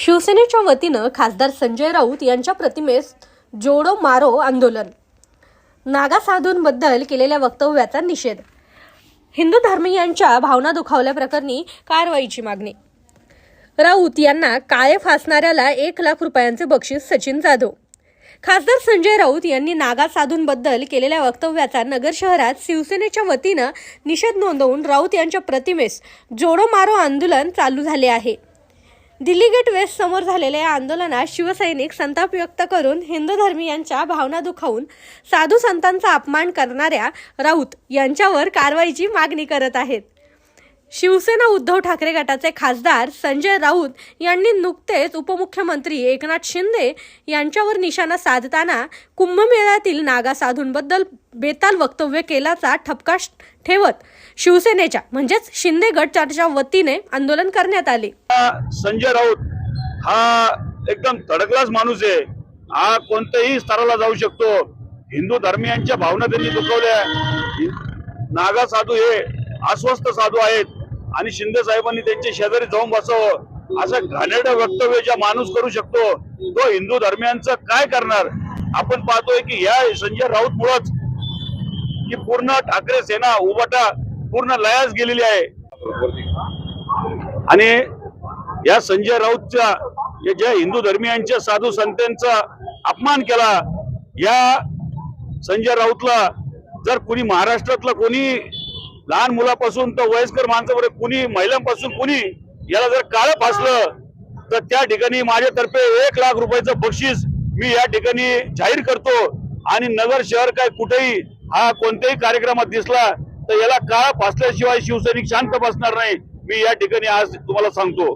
शिवसेनेच्या वतीनं खासदार संजय राऊत यांच्या प्रतिमेस जोडो मारो आंदोलन. नागा साधूंबद्दल केलेल्या वक्तव्याचा निषेध. हिंदू धर्मीयांच्या भावना दुखावल्याप्रकरणी कारवाईची मागणी. राऊत यांना काळे फासणाऱ्याला एक लाख रुपयांचे बक्षीस सचिन जाधव. खासदार संजय राऊत यांनी नागा साधूंबद्दल केलेल्या वक्तव्याचा नगर शहरात शिवसेनेच्या वतीनं निषेध नोंदवून राऊत यांच्या प्रतिमेस जोडो मारो आंदोलन चालू झाले आहे. दिल्ली गेट वेस्ट समोर झालेल्या या आंदोलनात शिवसैनिक संताप व्यक्त करून हिंदू धर्मीयांच्या भावना दुखावून साधू संतांचा अपमान करणाऱ्या राऊत यांच्यावर कारवाईची मागणी करत आहेत. शिवसेना उद्धव ठाकरे गटाचे खासदार संजय राऊत यांनी नुकतेच उपमुख्यमंत्री एकनाथ शिंदे यांच्यावर निशाणा साधताना कुंभमेळ्यातील नागा साधूंबद्दल बेताल वक्तव्य केल्याचा ठपका ठेवत शिवसेनेच्या म्हणजेच शिंदे गटच्या वतीने आंदोलन करण्यात आले. संजय राऊत हा एकदम तडकलाच माणूस आहे. हा कोणत्याही स्तराला जाऊ शकतो. हिंदू धर्मियांच्या भावना त्यांनी दुखवल्या. नागा साधू हे अस्वस्थ साधू आहेत. आणि शिंदे साहेबांनी त्यांच्या शेजारी जाऊन बसावं. असं घाणेरडं वक्तव्य ज्या माणूस करू शकतो तो हिंदू धर्मियांचं काय करणार? आपण पाहतोय की या संजय राऊत मुळच की पूर्ण ठाकरे सेना उबाटा पूर्ण लयास गेलेली आहे. आणि या संजय राऊतच्या या ज्या हिंदू धर्मियांच्या साधू संतांचा अपमान केला या संजय राऊतला जर कुणी महाराष्ट्रातला कोणी लहान मुलापासून तर वयस्कर माणसापर्यंत कुणी महिलांपासून कुणी याला जर काळं फासलं तर त्या ठिकाणी माझ्यातर्फे एक लाख रुपयाचं बक्षीस मी या ठिकाणी जाहीर करतो. आणि नगर शहर काय कुठेही हा कोणत्याही कार्यक्रमात दिसला तर याला काळा फासल्याशिवाय शिवसैनिक शांत बसणार नाही. मी या ठिकाणी आज तुम्हाला सांगतो.